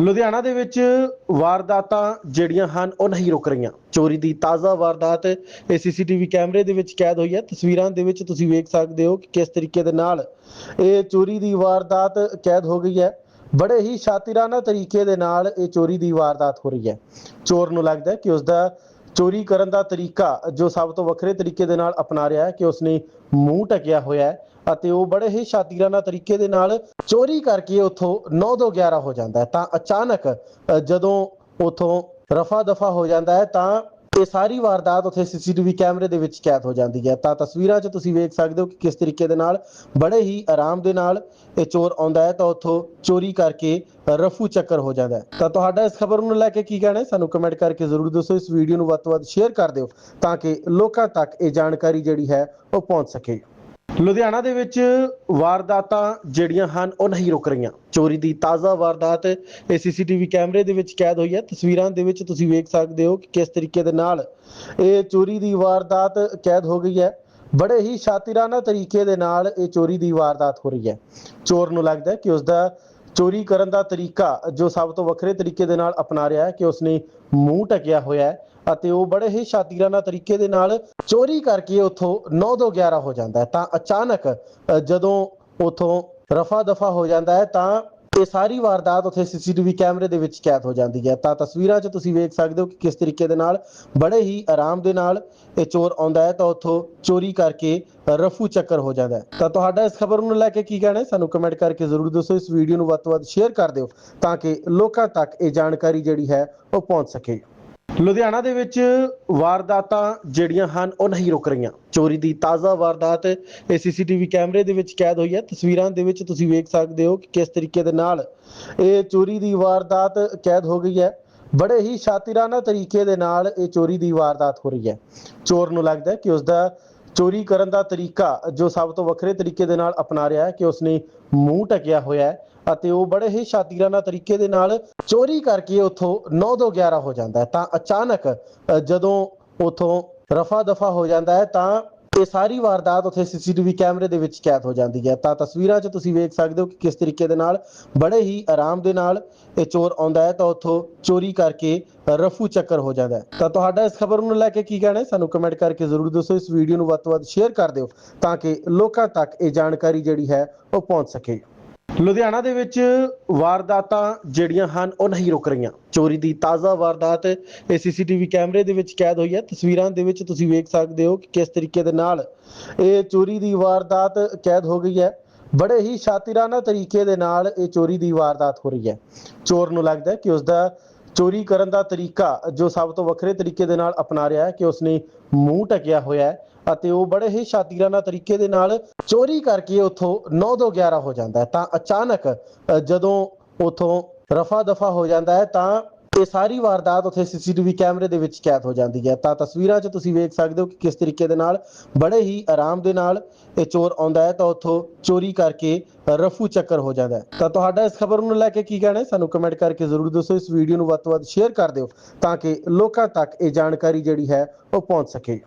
ਲੁਧਿਆਣਾ ਦੇ ਵਿੱਚ ਵਾਰਦਾਤਾਂ ਜਿਹੜੀਆਂ ਹਨ, ਉਹ ਨਹੀਂ ਰੁਕ ਰਹੀਆਂ। ਚੋਰੀ ਦੀ ਤਾਜ਼ਾ ਵਾਰਦਾਤ ਇਹ ਸੀਸੀਟੀਵੀ ਕੈਮਰੇ ਦੇ ਵਿੱਚ ਕੈਦ ਹੋਈ ਹੈ। ਤਸਵੀਰਾਂ ਦੇ ਵਿੱਚ ਤੁਸੀਂ ਵੇਖ ਸਕਦੇ ਹੋ ਕਿ ਕਿਸ ਤਰੀਕੇ ਦੇ ਨਾਲ ਇਹ ਚੋਰੀ ਦੀ ਵਾਰਦਾਤ ਕੈਦ ਹੋ ਗਈ ਹੈ। ਬੜੇ ਹੀ ਸ਼ਾਤਿਰਾਨਾ ਤਰੀਕੇ ਦੇ ਨਾਲ ਇਹ ਚੋਰੀ ਦੀ ਵਾਰਦਾਤ ਹੋ ਰਹੀ ਹੈ। ਚੋਰ ਨੂੰ ਲੱਗਦਾ ਕਿ ਉਸ ਦਾ ਚੋਰੀ ਕਰਨ ਦਾ ਤਰੀਕਾ ਜੋ ਸਭ ਤੋਂ ਵੱਖਰੇ ਤਰੀਕੇ ਦੇ ਨਾਲ ਅਪਣਾ ਰਿਹਾ ਹੈ ਕਿ ਉਸਨੇ ਮੂੰਹ ਟਕਿਆ ਹੋਇਆ ਹੈ ਅਤੇ ਉਹ ਬੜੇ ਹੀ ਸ਼ਾਤਿਰਾਨਾ ਤਰੀਕੇ ਦੇ ਨਾਲ ਚੋਰੀ ਕਰਕੇ ਉੱਥੋਂ 9 ਤੋਂ 11 ਹੋ ਜਾਂਦਾ ਹੈ। ਤਾਂ ਅਚਾਨਕ ਜਦੋਂ ਉੱਥੋਂ ਰਫਾ ਦਫਾ ਹੋ ਜਾਂਦਾ ਹੈ ਤਾਂ ਇਹ ਸਾਰੀ ਵਾਰਦਾਤ ਉੱਥੇ ਸੀਸੀਟੀਵੀ ਕੈਮਰੇ ਦੇ ਵਿੱਚ ਕੈਦ ਹੋ ਜਾਂਦੀ ਹੈ। ਤਾਂ ਤਸਵੀਰਾਂ 'ਚ ਤੁਸੀਂ ਵੇਖ ਸਕਦੇ ਹੋ ਕਿ ਕਿਸ ਤਰੀਕੇ ਦੇ ਨਾਲ ਬੜੇ ਹੀ ਆਰਾਮ ਦੇ ਨਾਲ ਇਹ ਚੋਰ ਆਉਂਦਾ ਹੈ ਤਾਂ ਉੱਥੋਂ ਚੋਰੀ ਕਰਕੇ ਰਫੂ ਚੱਕਰ ਹੋ ਜਾਂਦਾ ਹੈ। ਤਾਂ ਤੁਹਾਡਾ ਇਸ ਖਬਰ ਨੂੰ ਲੈ ਕੇ ਕੀ ਕਹਿਣਾ ਹੈ? ਸਾਨੂੰ ਕਮੈਂਟ ਕਰਕੇ ਜ਼ਰੂਰ ਦੱਸੋ। ਇਸ ਵੀਡੀਓ ਨੂੰ ਵੱਧ ਤੋਂ ਵੱਧ ਸ਼ੇਅਰ ਕਰ ਦਿਓ ਤਾਂ ਕਿ ਲੋਕਾਂ ਤੱਕ ਇਹ ਜਾਣਕਾਰੀ ਜਿਹੜੀ ਹੈ ਉਹ ਪਹੁੰਚ ਸਕੇ। ਲੁਧਿਆਣਾ ਦੇ ਵਿੱਚ ਵਾਰਦਾਤਾਂ ਜਿਹੜੀਆਂ ਹਨ, ਉਹ ਨਹੀਂ ਰੁਕ ਰਹੀਆਂ। ਚੋਰੀ ਦੀ ਤਾਜ਼ਾ ਵਾਰਦਾਤ ਇਹ ਸੀਸੀਟੀਵੀ ਕੈਮਰੇ ਦੇ ਵਿੱਚ ਕੈਦ ਹੋਈ ਹੈ। ਤਸਵੀਰਾਂ ਦੇ ਵਿੱਚ ਤੁਸੀਂ ਵੇਖ ਸਕਦੇ ਹੋ ਕਿ ਕਿਸ ਤਰੀਕੇ ਦੇ ਨਾਲ ਇਹ ਚੋਰੀ ਦੀ ਵਾਰਦਾਤ ਕੈਦ ਹੋ ਗਈ ਹੈ। ਬੜੇ ਹੀ ਸ਼ਾਤਿਰਾਨਾ ਤਰੀਕੇ ਦੇ ਨਾਲ ਇਹ ਚੋਰੀ ਦੀ ਵਾਰਦਾਤ ਹੋ ਰਹੀ ਹੈ। ਚੋਰ ਨੂੰ ਲੱਗਦਾ ਹੈ ਕਿ ਉਸ ਦਾ ਚੋਰੀ ਕਰਨ ਦਾ ਤਰੀਕਾ ਜੋ ਸਭ ਤੋਂ ਵੱਖਰੇ ਤਰੀਕੇ ਦੇ ਨਾਲ ਅਪਣਾ ਰਿਹਾ ਹੈ ਕਿ ਉਸਨੇ ਮੂੰਹ ਟਕਿਆ ਹੋਇਆ ਹੈ ਅਤੇ ਉਹ ਬੜੇ ਹੀ ਸ਼ਾਤਿਰਾਨਾ ਤਰੀਕੇ ਦੇ ਨਾਲ ਚੋਰੀ ਕਰਕੇ ਉੱਥੋਂ 9 ਤੋਂ 11 ਹੋ ਜਾਂਦਾ ਹੈ। ਤਾਂ ਅਚਾਨਕ ਜਦੋਂ ਉੱਥੋਂ ਰਫਾ ਦਫਾ ਹੋ ਜਾਂਦਾ ਹੈ ਤਾਂ ਇਹ ਸਾਰੀ ਵਾਰਦਾਤ ਉੱਥੇ ਸੀਸੀਟੀਵੀ ਕੈਮਰੇ ਦੇ ਵਿੱਚ ਕੈਦ ਹੋ ਜਾਂਦੀ ਹੈ। ਤਾਂ ਤਸਵੀਰਾਂ 'ਚ ਤੁਸੀਂ ਵੇਖ ਸਕਦੇ ਹੋ ਕਿ ਕਿਸ ਤਰੀਕੇ ਦੇ ਨਾਲ ਬੜੇ ਹੀ ਆਰਾਮ ਦੇ ਨਾਲ ਇਹ ਚੋਰ ਆਉਂਦਾ ਹੈ ਤਾਂ ਉੱਥੋਂ ਚੋਰੀ ਕਰਕੇ ਰਫੂ ਚੱਕਰ ਹੋ ਜਾਂਦਾ ਹੈ। ਤਾਂ ਤੁਹਾਡਾ ਇਸ ਖਬਰ ਨੂੰ ਲੈ ਕੇ ਕੀ ਕਹਿਣਾ ਹੈ? ਸਾਨੂੰ ਕਮੈਂਟ ਕਰਕੇ ਜ਼ਰੂਰ ਦੱਸੋ। ਇਸ ਵੀਡੀਓ ਨੂੰ ਵੱਧ ਤੋਂ ਵੱਧ ਸ਼ੇਅਰ ਕਰ ਦਿਓ ਤਾਂ ਕਿ ਲੋਕਾਂ ਤੱਕ ਇਹ ਜਾਣਕਾਰੀ ਜਿਹੜੀ ਹੈ ਉਹ ਪਹੁੰਚ ਸਕੇ। ਲੁਧਿਆਣਾ ਦੇ ਵਿੱਚ ਵਾਰਦਾਤਾਂ ਜਿਹੜੀਆਂ ਹਨ, ਉਹ ਨਹੀਂ ਰੁਕ ਰਹੀਆਂ। ਚੋਰੀ ਦੀ ਤਾਜ਼ਾ ਵਾਰਦਾਤ ਇਹ ਸੀਸੀਟੀਵੀ ਕੈਮਰੇ ਦੇ ਵਿੱਚ ਕੈਦ ਹੋਈ ਹੈ। ਤਸਵੀਰਾਂ ਦੇ ਵਿੱਚ ਤੁਸੀਂ ਵੇਖ ਸਕਦੇ ਹੋ ਕਿ ਕਿਸ ਤਰੀਕੇ ਦੇ ਨਾਲ ਇਹ ਚੋਰੀ ਦੀ ਵਾਰਦਾਤ ਕੈਦ ਹੋ ਗਈ ਹੈ। ਬੜੇ ਹੀ ਸ਼ਾਤਿਰਾਨਾ ਤਰੀਕੇ ਦੇ ਨਾਲ ਇਹ ਚੋਰੀ ਦੀ ਵਾਰਦਾਤ ਹੋ ਰਹੀ ਹੈ। ਚੋਰ ਨੂੰ ਲੱਗਦਾ ਕਿ ਉਸ ਦਾ ਚੋਰੀ ਕਰਨ ਦਾ ਤਰੀਕਾ ਜੋ ਸਭ ਤੋਂ ਵੱਖਰੇ ਤਰੀਕੇ ਦੇ ਨਾਲ ਅਪਣਾ ਰਿਹਾ ਹੈ ਕਿ ਉਸਨੇ ਮੂੰਹ ਟਕਿਆ ਹੋਇਆ ਹੈ ਅਤੇ ਉਹ ਬੜੇ ਹੀ ਸ਼ਾਤਿਰਾਨਾ ਤਰੀਕੇ ਦੇ ਨਾਲ ਚੋਰੀ ਕਰਕੇ ਉੱਥੋਂ 9 ਤੋਂ 11 ਹੋ ਜਾਂਦਾ ਹੈ। ਤਾਂ ਅਚਾਨਕ ਜਦੋਂ ਉੱਥੋਂ ਰਫਾ ਦਫਾ ਹੋ ਜਾਂਦਾ ਹੈ ਤਾਂ ਇਹ ਸਾਰੀ ਵਾਰਦਾਤ ਉੱਥੇ ਸੀਸੀਟੀਵੀ ਕੈਮਰੇ ਦੇ ਵਿੱਚ ਕੈਦ ਹੋ ਜਾਂਦੀ ਹੈ। ਤਾਂ ਤਸਵੀਰਾਂ 'ਚ ਤੁਸੀਂ ਵੇਖ ਸਕਦੇ ਹੋ ਕਿ ਕਿਸ ਤਰੀਕੇ ਦੇ ਨਾਲ ਬੜੇ ਹੀ ਆਰਾਮ ਦੇ ਨਾਲ ਇਹ ਚੋਰ ਆਉਂਦਾ ਹੈ ਤਾਂ ਉੱਥੋਂ ਚੋਰੀ ਕਰਕੇ ਰਫੂ ਚੱਕਰ ਹੋ ਜਾਂਦਾ ਹੈ। ਤਾਂ ਤੁਹਾਡਾ ਇਸ ਖਬਰ ਨੂੰ ਲੈ ਕੇ ਕੀ ਕਹਿਣਾ ਹੈ? ਸਾਨੂੰ ਕਮੈਂਟ ਕਰਕੇ ਜ਼ਰੂਰ ਦੱਸੋ। ਇਸ ਵੀਡੀਓ ਨੂੰ ਵੱਧ ਤੋਂ ਵੱਧ ਸ਼ੇਅਰ ਕਰ ਦਿਓ ਤਾਂ ਕਿ ਲੋਕਾਂ ਤੱਕ ਇਹ ਜਾਣਕਾਰੀ ਜਿਹੜੀ ਹੈ ਉਹ ਪਹੁੰਚ ਸਕੇ। ਲੁਧਿਆਣਾ ਦੇ ਵਿੱਚ ਵਾਰਦਾਤਾਂ ਜਿਹੜੀਆਂ ਹਨ, ਉਹ ਨਹੀਂ ਰੁਕ ਰਹੀਆਂ। ਚੋਰੀ ਦੀ ਤਾਜ਼ਾ ਵਾਰਦਾਤ ਇਹ ਸੀਸੀਟੀਵੀ ਕੈਮਰੇ ਦੇ ਵਿੱਚ ਕੈਦ ਹੋਈ ਹੈ। ਤਸਵੀਰਾਂ ਦੇ ਵਿੱਚ ਤੁਸੀਂ ਵੇਖ ਸਕਦੇ ਹੋ ਕਿ ਕਿਸ ਤਰੀਕੇ ਦੇ ਨਾਲ ਇਹ ਚੋਰੀ ਦੀ ਵਾਰਦਾਤ ਕੈਦ ਹੋ ਗਈ ਹੈ। ਬੜੇ ਹੀ ਸ਼ਾਤਿਰਾਨਾ ਤਰੀਕੇ ਦੇ ਨਾਲ ਇਹ ਚੋਰੀ ਦੀ ਵਾਰਦਾਤ ਹੋ ਰਹੀ ਹੈ। ਚੋਰ ਨੂੰ ਲੱਗਦਾ ਕਿ ਉਸ ਦਾ ਚੋਰੀ ਕਰਨ ਦਾ ਤਰੀਕਾ ਜੋ ਸਭ ਤੋਂ ਵੱਖਰੇ ਤਰੀਕੇ ਦੇ ਨਾਲ ਅਪਣਾ ਰਿਹਾ ਹੈ ਕਿ ਉਸਨੇ ਮੂੰਹ ਟਕਿਆ ਹੋਇਆ ਹੈ ਅਤੇ ਉਹ ਬੜੇ ਹੀ ਸ਼ਾਤਿਰਾਨਾ ਤਰੀਕੇ ਦੇ ਨਾਲ ਚੋਰੀ ਕਰਕੇ ਉੱਥੋਂ 9 ਤੋਂ 11 ਹੋ ਜਾਂਦਾ ਹੈ। ਤਾਂ ਅਚਾਨਕ ਜਦੋਂ ਉੱਥੋਂ ਰਫਾ ਦਫਾ ਹੋ ਜਾਂਦਾ ਹੈ ਤਾਂ ਇਹ ਸਾਰੀ ਵਾਰਦਾਤ ਉੱਥੇ ਸੀਸੀਟੀਵੀ ਕੈਮਰੇ ਦੇ ਵਿੱਚ ਕੈਦ ਹੋ ਜਾਂਦੀ ਹੈ। ਤਾਂ ਤਸਵੀਰਾਂ 'ਚ ਤੁਸੀਂ ਵੇਖ ਸਕਦੇ ਹੋ ਕਿ ਕਿਸ ਤਰੀਕੇ ਦੇ ਨਾਲ ਬੜੇ ਹੀ ਆਰਾਮ ਦੇ ਨਾਲ ਇਹ ਚੋਰ ਆਉਂਦਾ ਹੈ ਤਾਂ ਉੱਥੋਂ ਚੋਰੀ ਕਰਕੇ ਰਫੂ ਚੱਕਰ ਹੋ ਜਾਂਦਾ ਹੈ। ਤਾਂ ਤੁਹਾਡਾ ਇਸ ਖਬਰ ਨੂੰ ਲੈ ਕੇ ਕੀ ਕਹਿਣਾ ਹੈ? ਸਾਨੂੰ ਕਮੈਂਟ ਕਰਕੇ ਜ਼ਰੂਰ ਦੱਸੋ। ਇਸ ਵੀਡੀਓ ਨੂੰ ਵੱਧ ਤੋਂ ਵੱਧ ਸ਼ੇਅਰ ਕਰ ਦਿਓ ਤਾਂ ਕਿ ਲੋਕਾਂ ਤੱਕ ਇਹ ਜਾਣਕਾਰੀ ਜਿਹੜੀ ਹੈ ਉਹ ਪਹੁੰਚ ਸਕੇ।